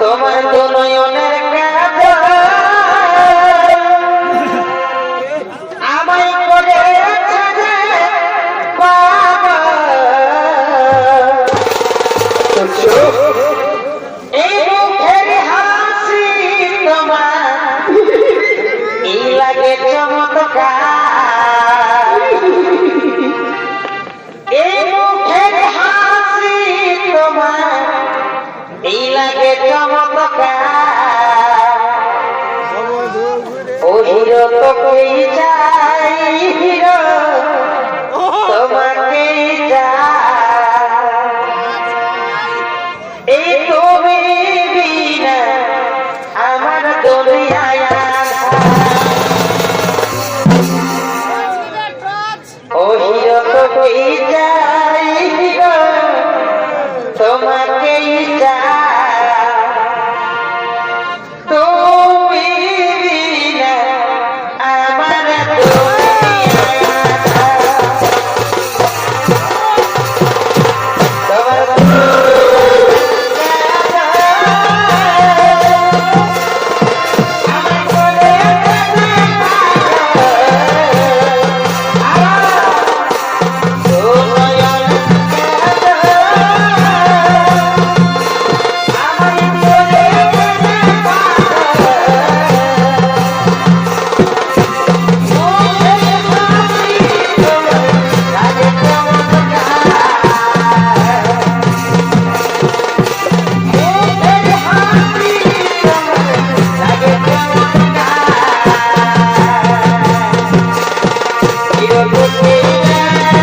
তোমার তো নয়নের আমায় পাগল। এই মুখের হাসি তোমার এই লাগে চমৎকার তোমার লাগে চমৎকার ও হিরো তো কই যা Yeah.